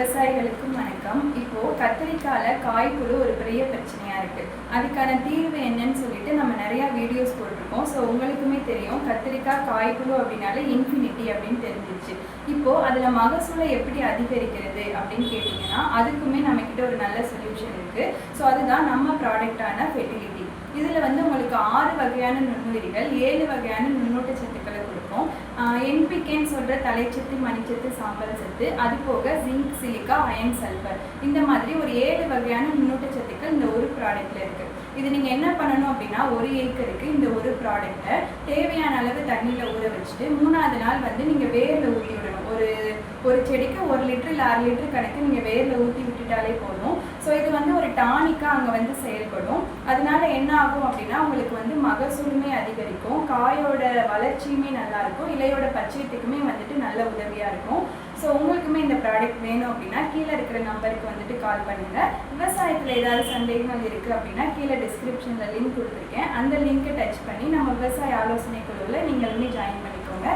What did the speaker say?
விவசாயிகளுக்கும் வணக்கம். இப்போ கத்திரிக்கால காய்ப்புழு ஒரு பெரிய பிரச்சனையா இருக்கு. அதுக்கான தீர்வு என்னன்னு சொல்லிட்டு நம்ம நிறைய வீடியோஸ் போட்டிருக்கோம். ஸோ உங்களுக்குமே தெரியும் கத்திரிக்காய் காய்ப்புழு அப்படின்னாலே இன்ஃபினிட்டி அப்படின்னு தெரிஞ்சிச்சு இப்போ அதுல மகசூலை எப்படி அதிகரிக்கிறது அப்படின்னு கேட்டிங்கன்னா அதுக்குமே நம்ம கிட்ட ஒரு நல்ல சொல்யூஷன் இருக்கு. ஸோ அதுதான் நம்ம ப்ராடக்டான ஃபெர்டிலிட்டி இதுல வந்து உங்களுக்கு ஆறு வகையான நுண்ணுயிரிகள் ஏழு வகையான நுண்ணூட்ட சத்துக்களை கொடுக்கும். என்பிகேன்னு சொல்கிற தலைச்சத்து மணிச்சத்து சாம்பல் சத்து அது போக ஜிங்க் சிலிக்கா அயன் சல்பர் இந்த மாதிரி ஒரு ஏழு வகையான நுண்ணூட்ட சத்துக்கள் இந்த ஒரு ப்ராடக்ட்டில் இருக்குது இது நீங்கள் என்ன பண்ணணும் அப்படின்னா ஒரு ஏக்கருக்கு இந்த ஒரு ப்ராடக்ட்டை தேவையான அளவு தண்ணியில் ஊற வச்சுட்டு மூணாவது நாள் வந்து நீங்கள் வேரில் ஊற்றி விடணும். ஒரு ஒரு செடிக்கு ஒரு லிட்டர் இல்லை அரை லிட்டர் கணக்கு நீங்கள் வேரில் ஊற்றி விட்டுட்டாலே போதும். ஸோ இது வந்து ஒரு டானிக்காக அங்கே வந்து செயல்படும். அதனால என்ன ஆகும் அப்படின்னா உங்களுக்கு வந்து மகசூலுமே அதிகரிக்கும். காயோட வளர்ச்சியுமே நல்லாயிருக்கும் இலையோட பச்சையத்துக்குமே வந்துட்டு நல்ல உதவியாக இருக்கும். ஸோ உங்களுக்குமே இந்த ப்ராடக்ட் வேணும் அப்படின்னா கீழே இருக்கிற நம்பருக்கு வந்துட்டு கால் பண்ணுங்கள் விவசாயத்தில் ஏதாவது சந்தேகங்கள் இருக்குது அப்படின்னா கீழே டிஸ்கிரிப்ஷனில் லிங்க் கொடுத்துருக்கேன். அந்த லிங்கை டச் பண்ணி நம்ம விவசாய ஆலோசனை குழுவில் நீங்களுமே ஜாயின் பண்ணிக்கோங்க.